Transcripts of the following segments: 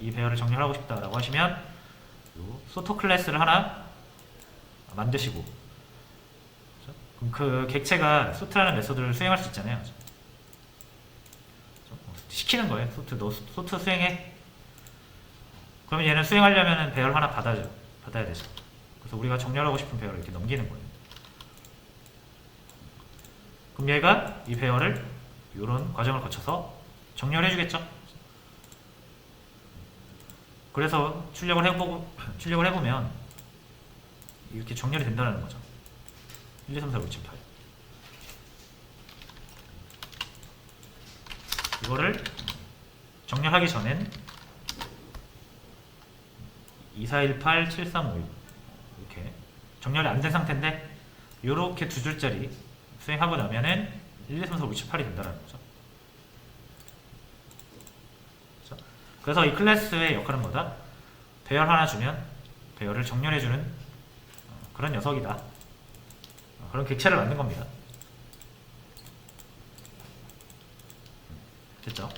이 배열을 정렬하고 싶다라고 하시면 요 소토 클래스를 하나 만드시고 그죠? 그럼 그 객체가 소트라는 메소드를 수행할 수 있잖아요. 그죠? 뭐 시키는 거예요. 소트 너 소트 수행해. 그러면 얘는 수행하려면 배열 하나 받아죠. 받아야 되죠. 그래서 우리가 정렬하고 싶은 배열을 이렇게 넘기는 거예요. 그럼 얘가 이 배열을 이런 과정을 거쳐서 정렬해 주겠죠. 그래서 출력을 해보고 출력을 해보면 이렇게 정렬이 된다는 거죠. 1, 2, 3, 4, 5, 6, 7, 8 이거를 정렬하기 전엔 2418, 7356 이렇게 정렬이 안 된 상태인데 이렇게 두 줄짜리 수행하고 나면은 1, 2, 3, 4, 5, 6, 7, 8이 된다는 거죠. 그래서 이 클래스의 역할은 뭐다? 배열 하나 주면 배열을 정렬해주는 어, 그런 녀석이다. 어, 그런 객체를 만든 겁니다. 됐죠?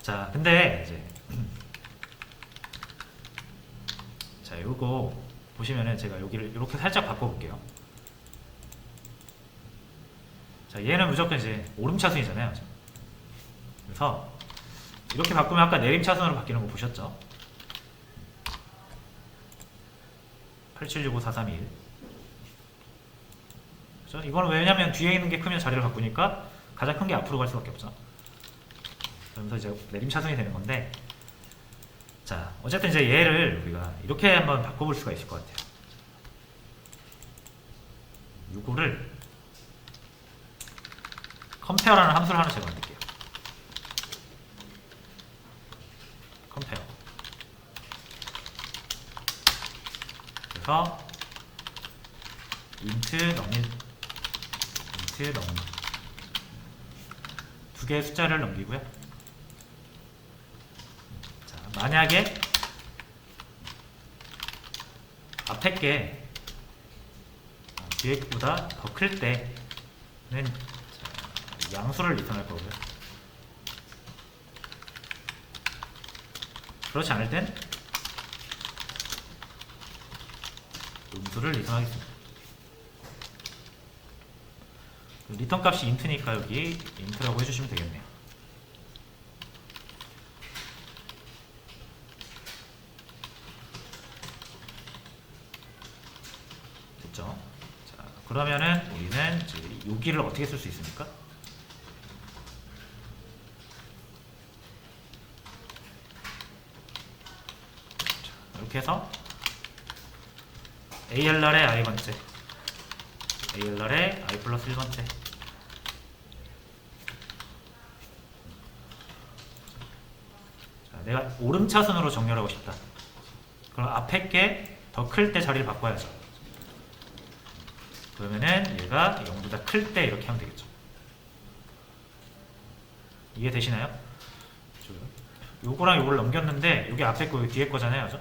자, 근데 이제 자, 요거 보시면은 제가 여기를 이렇게 살짝 바꿔볼게요. 자, 얘는 무조건 이제 오름차순이잖아요. 그래서 이렇게 바꾸면 아까 내림차순으로 바뀌는 거 보셨죠? 8765431 그죠? 이거는 왜냐면 뒤에 있는 게 크면 자리를 바꾸니까 가장 큰 게 앞으로 갈 수밖에 없죠. 그러면서 이제 내림차순이 되는 건데 자, 어쨌든 이제 얘를 우리가 이렇게 한번 바꿔볼 수가 있을 것 같아요. 요거를 컴페어라는 함수를 하나 제가 만들게요. 컴페어. 그래서 int 넘인 int 넘인 두 개의 숫자를 넘기고요. 자, 만약에 앞에 게 어, 뒤에 보다 더 클 때는 자, 양수를 리턴할 거고요. 그렇지 않을 땐 음수를 리턴하겠습니다. 리턴 값이 인트니까 여기 인트라고 해주시면 되겠네요. 됐죠? 자, 그러면은 우리는 이제 여기를 어떻게 쓸 수 있습니까? 자, 이렇게 해서 ALR의 i번째 ALR의 i 플러스 1번째 자, 내가 오름차순으로 정렬하고 싶다 그럼 앞에 게 더 클 때 자리를 바꿔야죠 그러면은 얘가 0보다 클 때 이렇게 하면 되겠죠. 이해 되시나요? 요거랑 요걸 넘겼는데 여기 앞에 거 뒤에 거잖아요. 그죠?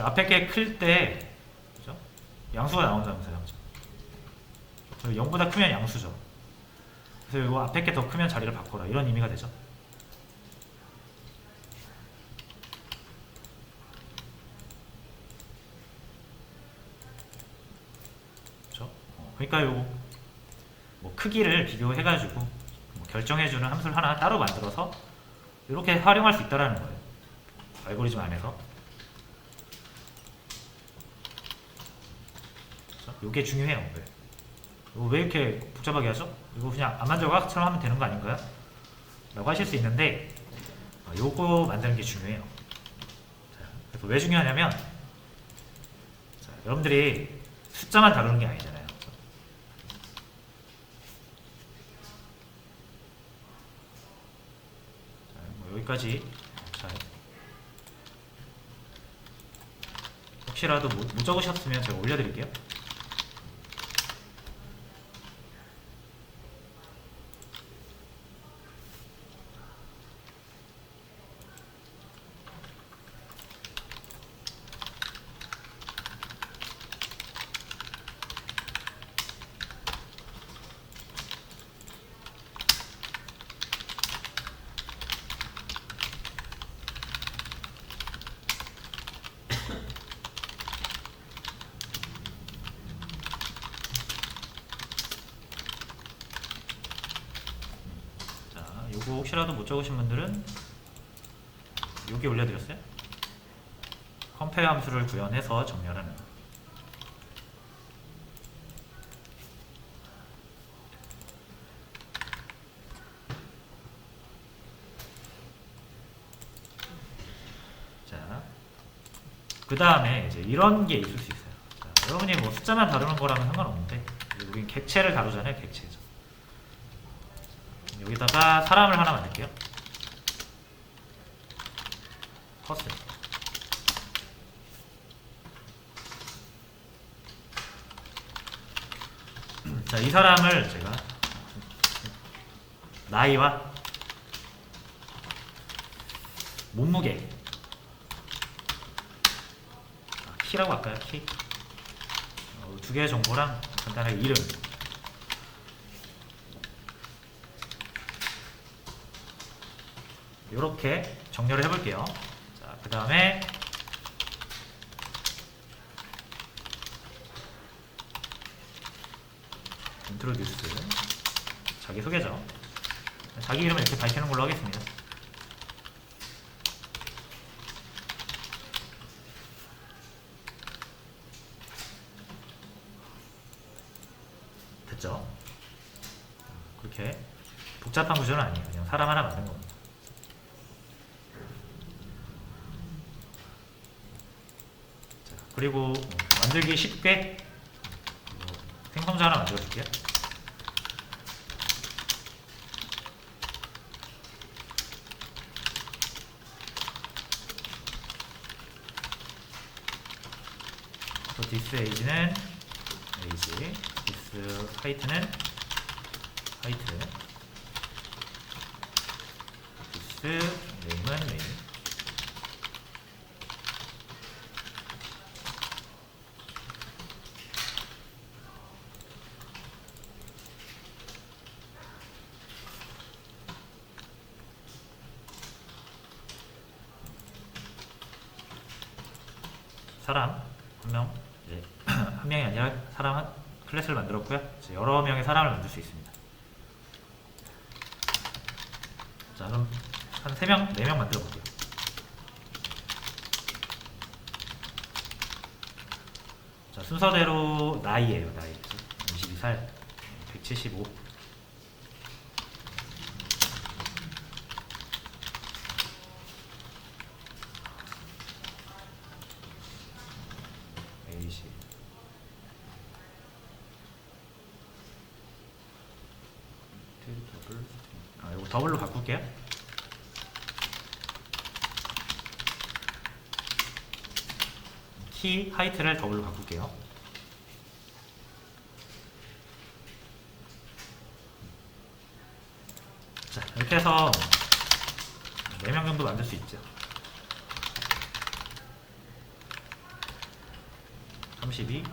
앞에 게 클 때? 양수가 나온다면서요. 그죠? 0보다 크면 양수죠. 그래서 요거 앞에 게 더 크면 자리를 바꿔라. 이런 의미가 되죠. 어, 그러니까 요거 뭐 크기를 비교해가지고 뭐 결정해주는 함수를 하나 따로 만들어서 이렇게 활용할 수 있다라는 거예요. 알고리즘 안에서. 그렇죠? 요게 중요해요. 왜? 이렇게 복잡하게 하죠? 이거 그냥 암만져각처럼 하면 되는 거 아닌가요? 라고 하실 수 있는데 어, 요거 만드는 게 중요해요. 자, 그래서 왜 중요하냐면 자, 여러분들이 숫자만 다루는 게 아니잖아요. 자, 뭐 여기까지 잘 혹시라도 못, 못 적으셨으면 제가 올려드릴게요. 적으신 분들은 여기 올려드렸어요. 컴페어 함수를 구현해서 정렬하는 자, 그 다음에 이제 이런 게 있을 수 있어요. 자, 여러분이 뭐 숫자만 다루는 거라면 상관없는데 여기 객체를 다루잖아요, 객체죠. 여기다가 사람을 하나 만들게요. 퍼슨. 자, 이 사람을 제가 나이와 몸무게 아, 키라고 할까요? 키? 어, 두 개의 정보랑 간단하게 이름 이렇게 정렬을 해볼게요. 자, 그 다음에 인트로듀스 자기 소개죠. 자기 이름을 이렇게 밝히는 걸로 하겠습니다. 됐죠? 그렇게 복잡한 구조는 아니에요. 그냥 사람 하나 만든 겁니다. 자, 그리고 만들기 쉽게 생성자 하나 만들어 줄게요. 또 디스 에이지는 에이지, 디스 하이트는 하이트, 디스 네임은 네임. 사람 한 명, 이제 한 명이 아니라 사람 한 클래스를 만들었고요. 이제 여러 명의 사람을 만들 수 있습니다. 자, 그럼 한세 명, 네명 만들어 볼게요. 자, 순서대로 나이예요, 나이. 22살, 175. 에이시. 더블. 아, 이거 더블로 바꿀게요. 키 하이트를 더블로 바꿀게요. 자, 이렇게 해서 4명 정도 만들 수 있죠. 32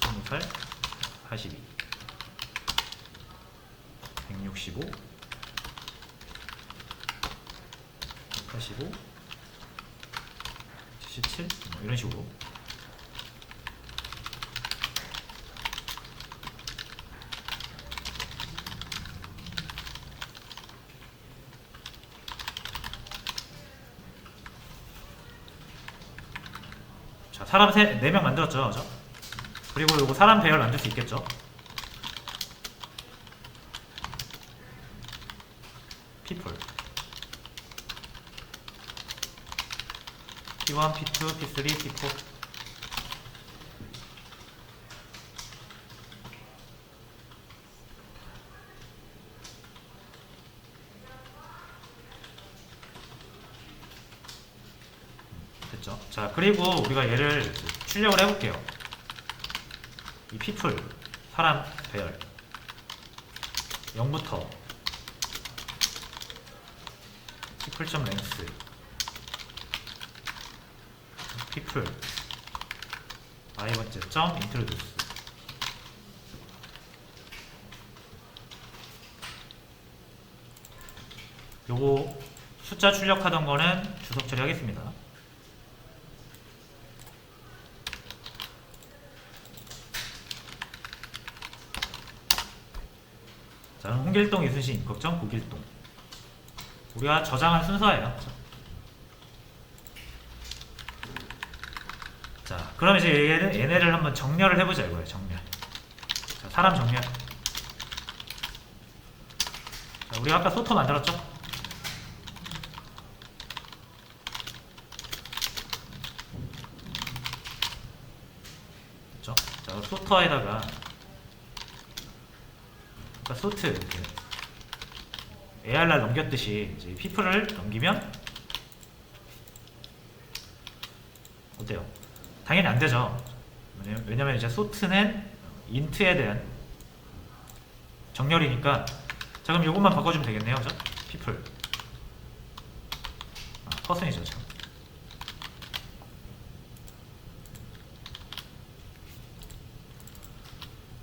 20살 82 165 85 77뭐 이런 식으로. 자 사람 세, 4명 만들었죠 그죠? 그리고 요거 사람 배열 만들 수 있겠죠? People P1, P2, P3, P4 됐죠? 자 그리고 우리가 얘를 출력을 해볼게요. 이 people 사람 배열. 0부터 people length people i 번째 점 introduce 요거 숫자 출력하던 거는 주석 처리하겠습니다. 자, 홍길동, 이순신, 임꺽정, 고길동. 우리가 저장한 순서예요. 자, 그럼 이제 얘는, 얘네를 한번 정렬을 해보자 이거예요. 정렬. 자, 사람 정렬. 자, 우리가 아까 소토 만들었죠? 그렇죠? 자, 소토에다가 아까 소트 이렇게 ARR 넘겼듯이 이제 피플을 넘기면 어때요? 당연히 안 되죠. 왜냐면- 이제 소트는 인트에 대한 정렬이니까 자 그럼 이것만 바꿔주면 되겠네요, 그죠? 피플 아, 퍼슨이죠, 참.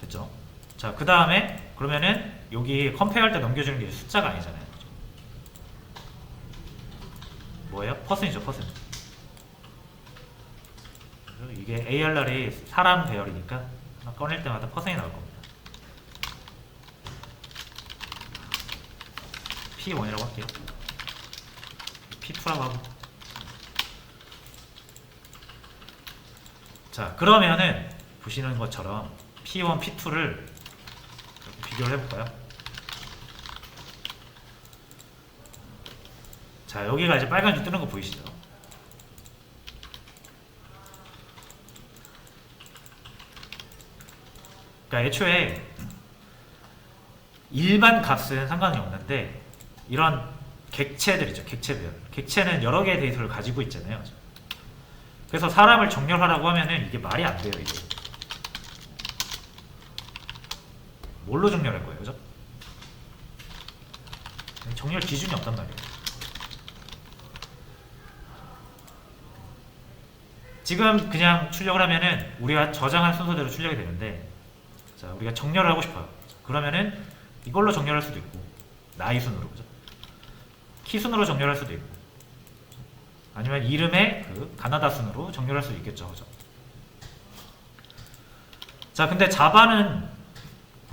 됐죠? 자, 그 다음에 그러면은 여기 컴페어 할 때 넘겨주는 게 숫자가 아니잖아요. 뭐예요? 퍼슨이죠, 퍼슨. 이게 ARR이 사람 배열이니까 하나 꺼낼 때마다 퍼센이 나올 겁니다. P1이라고 할게요. P2라고 하고. 자, 그러면은 보시는 것처럼 P1, P2를 비교를 해볼까요? 자, 여기가 이제 빨간 줄 뜨는 거 보이시죠? 그러니까 애초에 일반 값은 상관이 없는데 이런 객체들이죠. 객체별. 객체는 여러 개의 데이터를 가지고 있잖아요. 그래서 사람을 정렬하라고 하면은 이게 말이 안 돼요. 이게. 뭘로 정렬할 거예요, 그죠? 정렬 기준이 없단 말이에요. 지금 그냥 출력을 하면은 우리가 저장한 순서대로 출력이 되는데 자 우리가 정렬을 하고 싶어요. 그러면은 이걸로 정렬할 수도 있고 나이 순으로 그죠? 키 순으로 정렬할 수도 있고 아니면 이름의 그 가나다 순으로 정렬할 수도 있겠죠, 그죠? 자 근데 자바는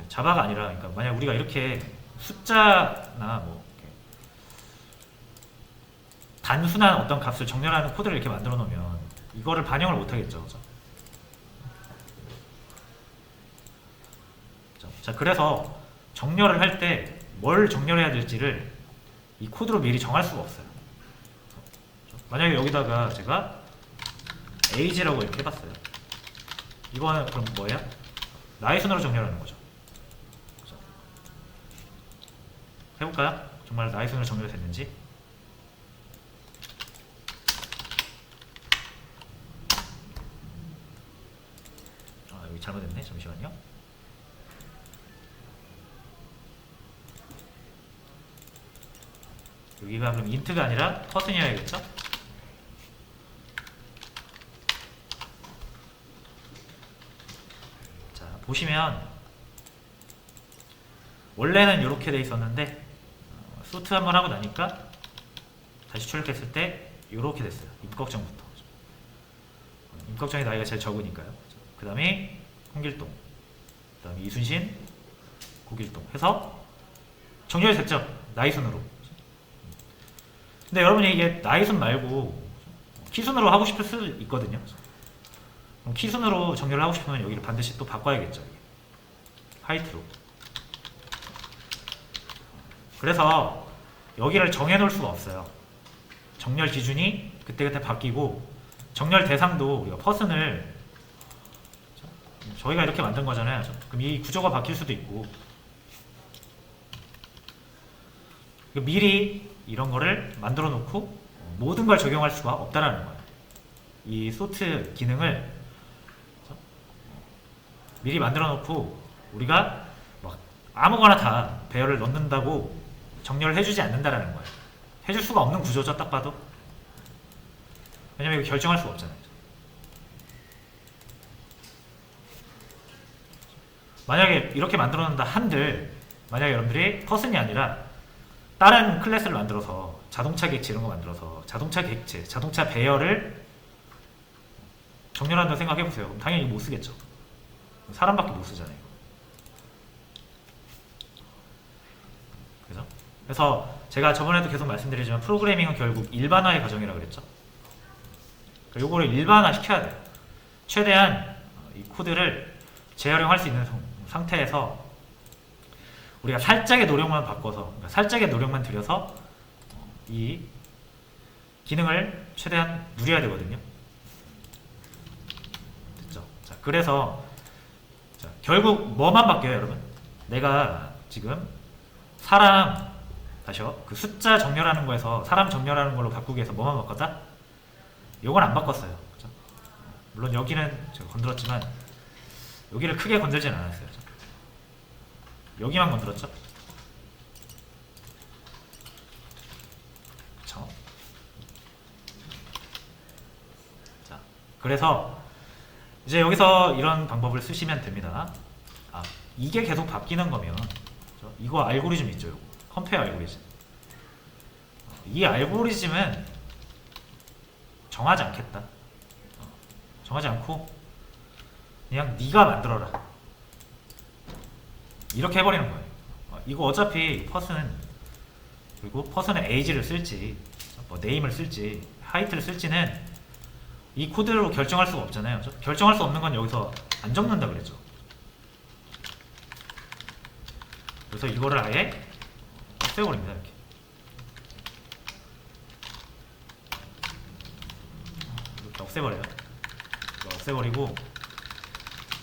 자바가 아니라 그러니까 만약 우리가 이렇게 숫자나 뭐 이렇게 단순한 어떤 값을 정렬하는 코드를 이렇게 만들어 놓으면 이거를 반영을 못 하겠죠. 그죠? 자, 자, 그래서 정렬을 할 때 뭘 정렬해야 될지를 이 코드로 미리 정할 수가 없어요. 만약에 여기다가 제가 age라고 이렇게 해봤어요. 이거는 그럼 뭐예요? 나이 순으로 정렬하는 거죠. 해볼까요? 정말 나이 순으로 정렬됐는지. 아 여기 잘못했네. 잠시만요. 여기가 그럼 인트가 아니라 퍼슨이어야겠죠? 자 보시면 원래는 이렇게 돼 있었는데 어, 소트 한 번 하고 나니까 다시 출력했을 때 이렇게 됐어요. 임꺽정부터. 임꺽정이 나이가 제일 적으니까요. 그 다음에 홍길동, 그 다음에 이순신, 고길동 해서 정렬이 됐죠. 나이 순으로. 근데 여러분이 이게 나이순 말고 키순으로 하고 싶을 수도 있거든요. 그럼 키순으로 정렬을 하고 싶으면 여기를 반드시 또 바꿔야겠죠. 화이트로. 그래서 여기를 정해놓을 수가 없어요. 정렬 기준이 그때그때 바뀌고 정렬 대상도 우리가 퍼슨을 저희가 이렇게 만든 거잖아요. 그럼 이 구조가 바뀔 수도 있고 미리 이런 거를 만들어 놓고 모든 걸 적용할 수가 없다라는 거예요. 이 소트 기능을 미리 만들어 놓고 우리가 막 아무거나 다 배열을 넣는다고 정렬을 해주지 않는다라는 거예요. 해줄 수가 없는 구조죠, 딱 봐도. 왜냐면 이거 결정할 수가 없잖아요. 만약에 이렇게 만들어 놓는다 한들 만약에 여러분들이 퍼슨이 아니라 다른 클래스를 만들어서 자동차 객체 이런 거 만들어서 자동차 객체, 자동차 배열을 정렬한다고 생각해 보세요. 그럼 당연히 못 쓰겠죠. 사람밖에 못 쓰잖아요. 그래서 제가 저번에도 계속 말씀드리지만 프로그래밍은 결국 일반화의 과정이라 그랬죠. 그러니까 요거를 일반화 시켜야 돼요. 최대한 이 코드를 재활용할 수 있는 성- 상태에서 우리가 살짝의 노력만 바꿔서 그러니까 살짝의 노력만 들여서 이 기능을 최대한 누려야 되거든요. 됐죠? 자, 그래서 자, 결국 뭐만 바뀌어요, 여러분? 내가 지금 사람 다시요. 그 숫자 정렬하는 거에서 사람 정렬하는 걸로 바꾸기 위해서 뭐만 바꿨다? 요건 안 바꿨어요. 그죠? 물론 여기는 제가 건드렸지만 여기를 크게 건들진 않았어요. 저. 여기만 건드렸죠? 그쵸? 자, 그래서 이제 여기서 이런 방법을 쓰시면 됩니다. 아, 이게 계속 바뀌는 거면 그죠? 이거 알고리즘 있죠, 이거 컴페어 알고리즘. 어, 이 알고리즘은 정하지 않겠다. 어, 정하지 않고 그냥 네가 만들어라. 이렇게 해버리는 거예요. 어, 이거 어차피 퍼스는 그리고 퍼스는 에이지를 쓸지 뭐 네임을 쓸지 하이트를 쓸지는 이 코드로 결정할 수가 없잖아요. 결정할 수 없는 건 여기서 안 적는다 그랬죠. 그래서 이거를 아예 없애버립니다 이렇게. 이렇게 없애버려요. 없애버리고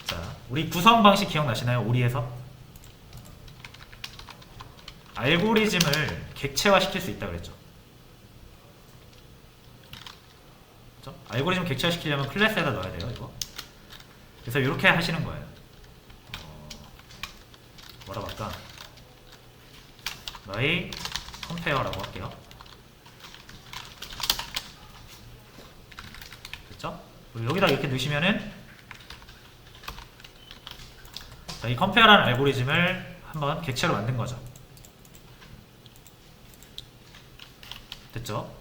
자 우리 구성 방식 기억나시나요? 오리에서 알고리즘을 객체화 시킬 수 있다 그랬죠. 그죠? 알고리즘 객체화 시키려면 클래스에다 넣어야 돼요 이거. 그래서 이렇게 하시는 거예요. 어, 뭐라고 할까? 너의 컴페어라고 할게요. 그리고 여기다 이렇게 넣으시면은 자, 이 컴페어라는 알고리즘을 한번 객체로 만든 거죠. 됐죠?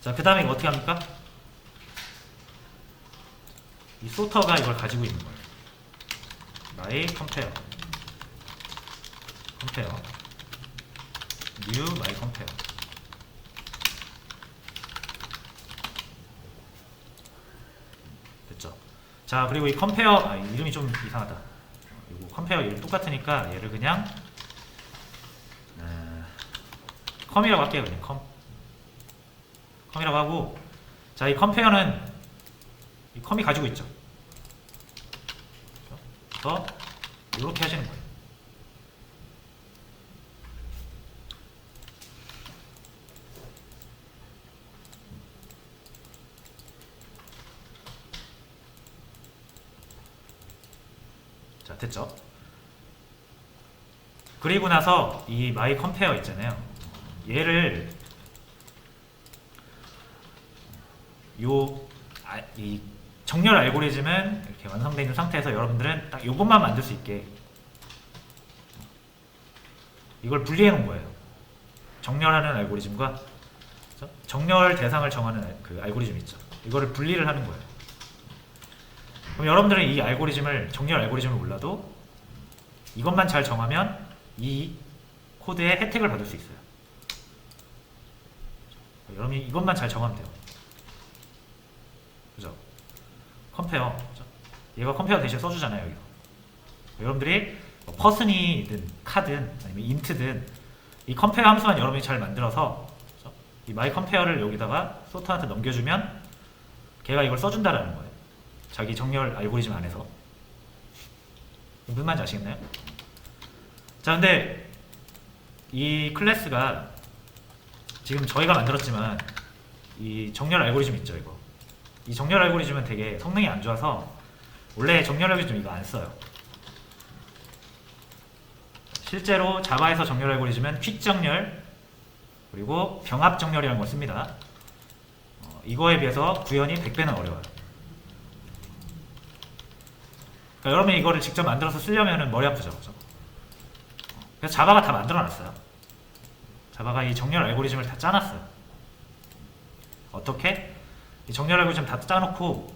자, 그 다음에 이거 어떻게 합니까? 이 소터가 이걸 가지고 있는 거예요. 나의 컴페어. 컴페어. new compare. 됐죠? 자, 그리고 이 컴페어, 아, 이름이 좀 이상하다. 이거 컴페어 이름 똑같으니까 얘를 그냥 어, 컴이라고 할게요, 그냥 컴. 컴이라고 하고, 자, 이 컴페어는 이 컴이 가지고 있죠. 그래서 이렇게 하시는 거예요. 자, 됐죠? 그리고 나서 이 마이 컴페어 있잖아요. 얘를 요, 아, 이 정렬 알고리즘은 이렇게 완성되어 있는 상태에서 여러분들은 딱 요것만 만들 수 있게 이걸 분리해 놓은 거예요. 정렬하는 알고리즘과? 정렬 대상을 정하는 알- 그 알고리즘 있죠. 이거를 분리를 하는 거예요. 그럼 여러분들은 이 알고리즘을 정렬 알고리즘을 몰라도 이것만 잘 정하면 이 코드의 혜택을 받을 수 있어요. 여러분이 이것만 잘 정하면 돼요. 그죠? 컴페어. 그죠? 얘가 컴페어 대신 써주잖아요, 여기서. 여러분들이 뭐 퍼슨이든 카든 아니면 인트든 이 컴페어 함수만 여러분이 잘 만들어서 그죠? 이 마이 컴페어를 여기다가 소터한테 넘겨주면 걔가 이걸 써준다라는 거예요. 자기 정렬 알고리즘 안에서 무슨 말인지 아시겠나요? 자 근데 이 클래스가 지금 저희가 만들었지만 이 정렬 알고리즘 있죠 이거 이 정렬 알고리즘은 되게 성능이 안 좋아서 원래 정렬 알고리즘 이거 안 써요 실제로 자바에서 정렬 알고리즘은 퀵 정렬 그리고 병합 정렬이라는 걸 씁니다 어, 이거에 비해서 구현이 100배는 어려워요 그러니까 여러분이 이거를 직접 만들어서 쓰려면 머리 아프죠. 그죠? 그래서 자바가 다 만들어놨어요. 자바가 이 정렬 알고리즘을 다 짜놨어요. 어떻게? 이 정렬 알고리즘 다 짜놓고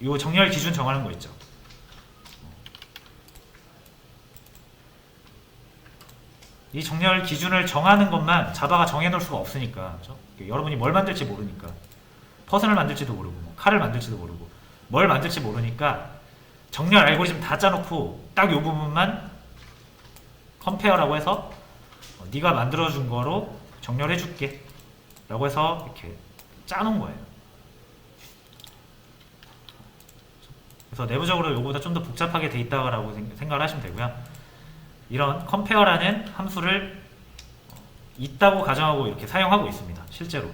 이 정렬 기준 정하는 거 있죠. 이 정렬 기준을 정하는 것만 자바가 정해놓을 수가 없으니까 그죠? 여러분이 뭘 만들지 모르니까 퍼슨을 만들지도 모르고 뭐 칼을 만들지도 모르고 뭘 만들지 모르니까 정렬 알고리즘 다 짜놓고 딱 이 부분만 컴페어라고 해서 어, 네가 만들어준 거로 정렬해줄게 라고 해서 이렇게 짜놓은 거예요 그래서 내부적으로 이거보다 좀 더 복잡하게 돼 있다고 생- 생각을 하시면 되고요. 이런 컴페어라는 함수를 어, 있다고 가정하고 이렇게 사용하고 있습니다 실제로.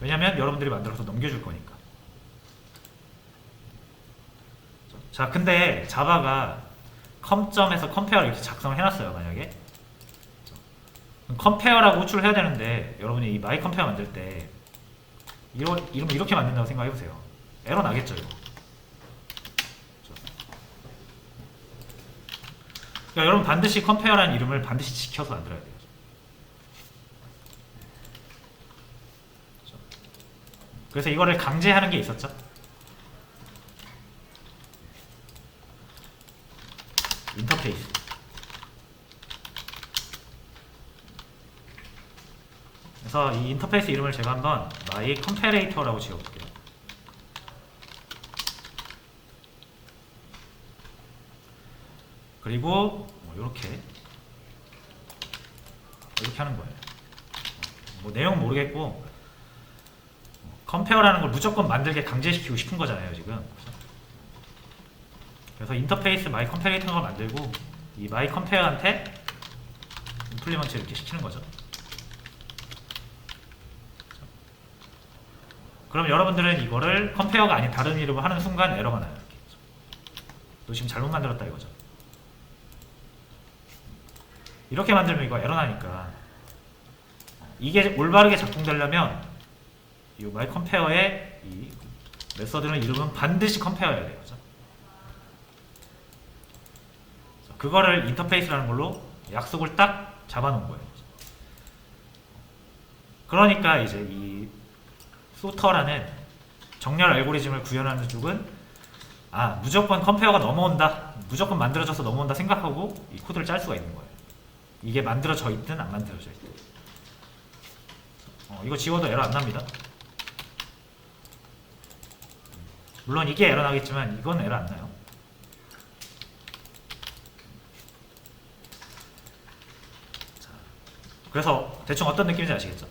왜냐면 여러분들이 만들어서 넘겨줄 거니까. 자 근데 자바가 컴점에서 컴페어를 이렇게 작성을 해놨어요 만약에. 컴페어라고 호출을 해야 되는데 여러분이 이 마이 컴페어 만들 때 이러, 이러면 이렇게 만든다고 생각해보세요 에러 나겠죠 이거. 그러니까 여러분 반드시 컴페어라는 이름을 반드시 지켜서 만들어야 돼요. 그래서 이거를 강제하는 게 있었죠? 인터페이스. 그래서 이 인터페이스 이름을 제가 한번 my comparator라고 지어볼게요 그리고 뭐 이렇게 이렇게 하는 거예요 뭐 내용 모르겠고 컴페어라는 걸 무조건 만들게 강제시키고 싶은 거잖아요 지금 그래서 인터페이스 마이 컴페레이터를 만들고 이 마이 컴페어한테 임플리먼트 이렇게 시키는 거죠. 그럼 여러분들은 이거를 컴페어가 아닌 다른 이름을 하는 순간 에러가 나요. 이렇게. 너 지금 잘못 만들었다 이거죠. 이렇게 만들면 이거 에러 나니까 이게 올바르게 작동되려면 이 마이 컴페어의 이 메서드는 이름은 반드시 컴페어여야 돼요. 그죠? 그거를 인터페이스라는 걸로 약속을 딱 잡아놓은 거예요. 그러니까 이제 이 소터라는 정렬 알고리즘을 구현하는 쪽은 아 무조건 컴페어가 넘어온다, 무조건 만들어져서 넘어온다 생각하고 이 코드를 짤 수가 있는 거예요. 이게 만들어져 있든 안 만들어져 있든. 어, 이거 지워도 에러 안 납니다. 물론 이게 에러 나겠지만 이건 에러 안 나요. 그래서 대충 어떤 느낌인지 아시겠죠?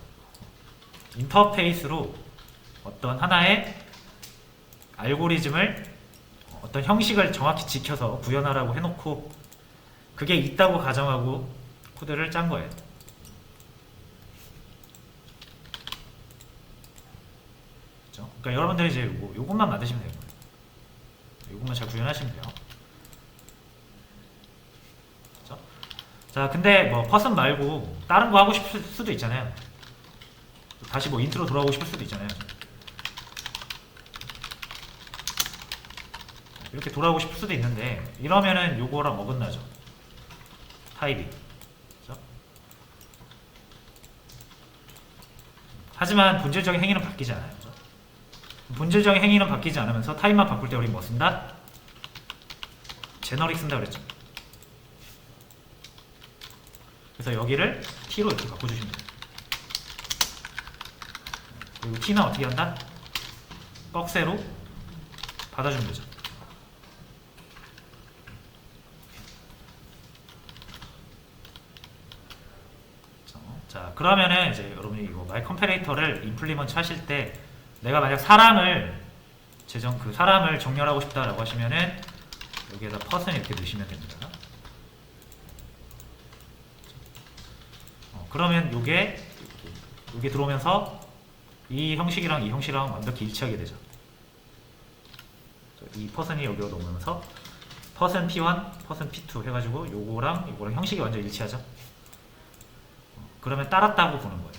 인터페이스로 어떤 하나의 알고리즘을 어떤 형식을 정확히 지켜서 구현하라고 해놓고 그게 있다고 가정하고 코드를 짠 거예요. 그렇죠? 그러니까 여러분들이 이제 요, 요것만 만드시면 거예요. 요것만 잘 구현하시면 돼요. 그렇죠? 자, 근데 뭐 퍼슨 말고 다른 거 하고 싶을 수도 있잖아요. 다시 뭐 인트로 돌아오고 싶을 수도 있잖아요. 이렇게 돌아오고 싶을 수도 있는데 이러면은 요거랑 어긋나죠. 타입이. 그죠? 하지만 본질적인 행위는 바뀌지 않아요. 그죠? 본질적인 행위는 바뀌지 않으면서 타입만 바꿀 때 우리 뭐 쓴다? 제너릭 쓴다 그랬죠. 그래서 여기를 t로 이렇게 바꿔주시면 돼요. 그리고 t는 어떻게 한다? 꺽쇠로 받아주면 되죠. 자 그러면은 이제 여러분이 이거 마이 컴페레이터를 임플리먼트 하실 때 내가 만약 사람을 재정 그 사람을 정렬하고 싶다라고 하시면은 여기에다 퍼슨 이렇게 넣으시면 됩니다. 어, 그러면 요게 요게 들어오면서 이 형식이랑 이 형식이랑 완벽히 일치하게 되죠. 이 퍼슨이 여기로 넘으면서 퍼슨 P1, 퍼슨 P2 해가지고 요거랑 요거랑 형식이 완전 일치하죠. 어, 그러면 따랐다고 보는 거예요.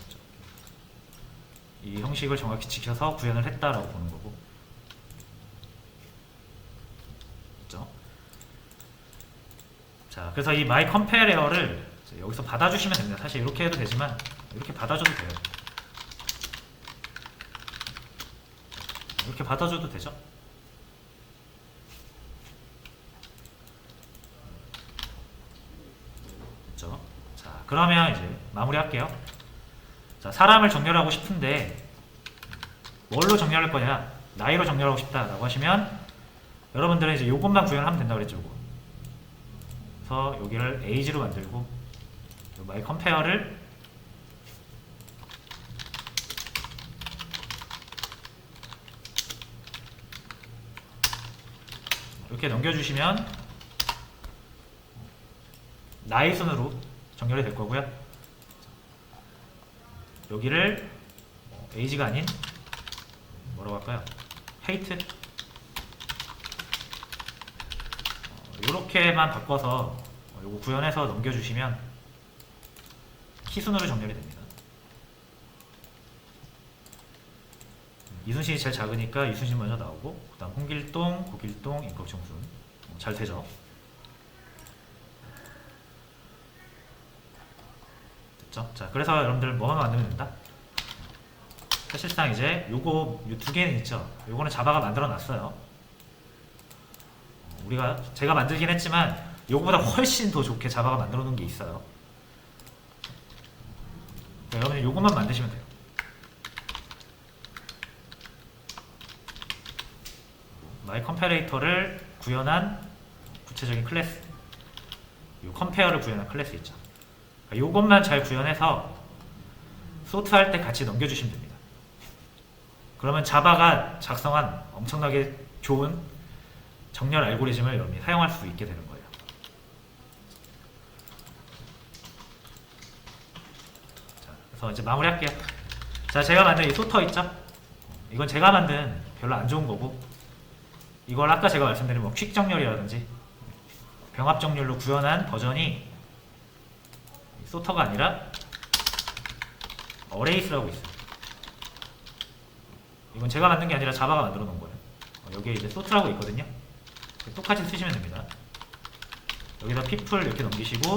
이 형식을 정확히 지켜서 구현을 했다라고 보는 거고. 그죠? 자, 그래서 이 my compare를 여기서 받아주시면 됩니다. 사실 이렇게 해도 되지만 이렇게 받아줘도 돼요. 이렇게 받아줘도 되죠? 자, 그러면 이제 마무리할게요. 자, 사람을 정렬하고 싶은데 뭘로 정렬할 거냐? 나이로 정렬하고 싶다라고 하시면 여러분들은 이제 요것만 구현하면 된다고 그랬죠. 요거. 그래서 여기를 age로 만들고 요 my compare를 이렇게 넘겨주시면 나이 순으로 정렬이 될 거고요. 여기를 어, age가 아닌 뭐라고 할까요? 헤이트 이렇게만 바꿔서 어, 요거 구현해서 넘겨주시면 키순으로 정렬이 됩니다. 이순신이 제일 작으니까 이순신 먼저 나오고 그 다음 홍길동, 고길동, 임꺽정순 어, 잘 되죠. 됐죠? 자, 그래서 여러분들 뭐만 만들면 된다? 사실상 이제 요거 요 두 개는 있죠. 요거는 자바가 만들어 놨어요. 어, 우리가 제가 만들긴 했지만 요거보다 훨씬 더 좋게 자바가 만들어 놓은 게 있어요. 네, 여러분들 요것만 만드시면 돼요. 마이 컴페레이터를 구현한 구체적인 클래스 요 컴페어를 구현한 클래스 있죠. 그러니까 요것만 잘 구현해서 소트 할 때 같이 넘겨주시면 됩니다. 그러면 자바가 작성한 엄청나게 좋은 정렬 알고리즘을 여러분이 사용할 수 있게 되는 거예요. 자, 그래서 이제 마무리할게요. 자, 제가 만든 이 소터 있죠? 이건 제가 만든 별로 안 좋은 거고, 이걸 아까 제가 말씀드린 뭐 퀵 정렬이라든지 병합 정렬로 구현한 버전이 소터가 아니라 어레이스라고 있어요. 이건 제가 만든 게 아니라 자바가 만들어 놓은 거예요. 어, 여기에 이제 소트라고 있거든요. 똑같이 쓰시면 됩니다. 여기다 people 이렇게 넘기시고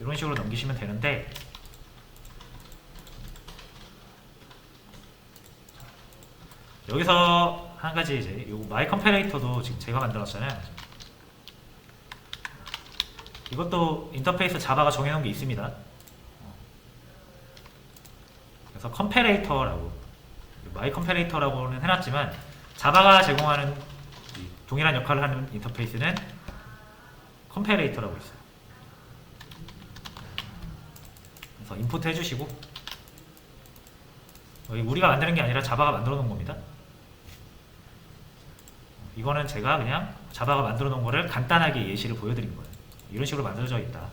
이런 식으로 넘기시면 되는데 여기서 한 가지 이제 요 마이 컴페레이터도 지금 제가 만들었잖아요. 이것도 인터페이스 자바가 정해놓은 게 있습니다. 그래서 컴페레이터라고 마이 컴페레이터라고는 해놨지만 자바가 제공하는 이 동일한 역할을 하는 인터페이스는 컴페레이터라고 있어요. 그래서 임포트 해주시고 우리가 만드는 게 아니라 자바가 만들어 놓은 겁니다. 이거는 제가 그냥 자바가 만들어 놓은 거를 간단하게 예시를 보여드린 거예요. 이런 식으로 만들어져 있다.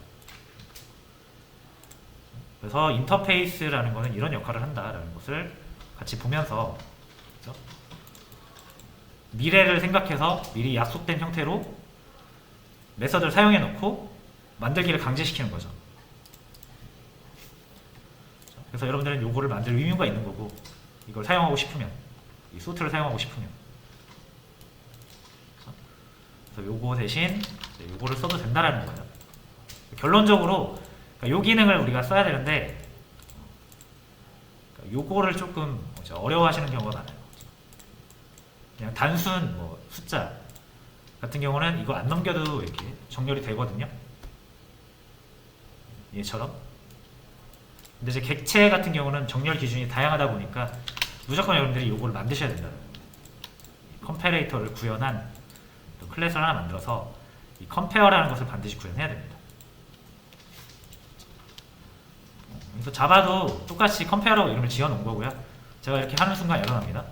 그래서 인터페이스라는 거는 이런 역할을 한다라는 것을 같이 보면서 그죠? 미래를 생각해서 미리 약속된 형태로 메서드를 사용해 놓고 만들기를 강제시키는 거죠. 그래서 여러분들은 요거를 만들 의무가 있는 거고 이걸 사용하고 싶으면 이 소트를 사용하고 싶으면 그래서 요거 대신 요거를 써도 된다라는 거예요. 결론적으로 그러니까 요 기능을 우리가 써야 되는데 그러니까 요거를 조금 어려워하시는 경우가 많아요. 그냥 단순 뭐 숫자 같은 경우는 이거 안 넘겨도 이렇게 정렬이 되거든요. 얘처럼. 근데 이제 객체 같은 경우는 정렬 기준이 다양하다 보니까 무조건 여러분들이 요거를 만드셔야 된다. 컴페레이터를 구현한 또 클래스를 하나 만들어서 이 컴페어라는 것을 반드시 구현해야 됩니다. 그래서 자바도 똑같이 컴페어라고 이름을 지어 놓은 거고요. 제가 이렇게 하는 순간 에러 납니다.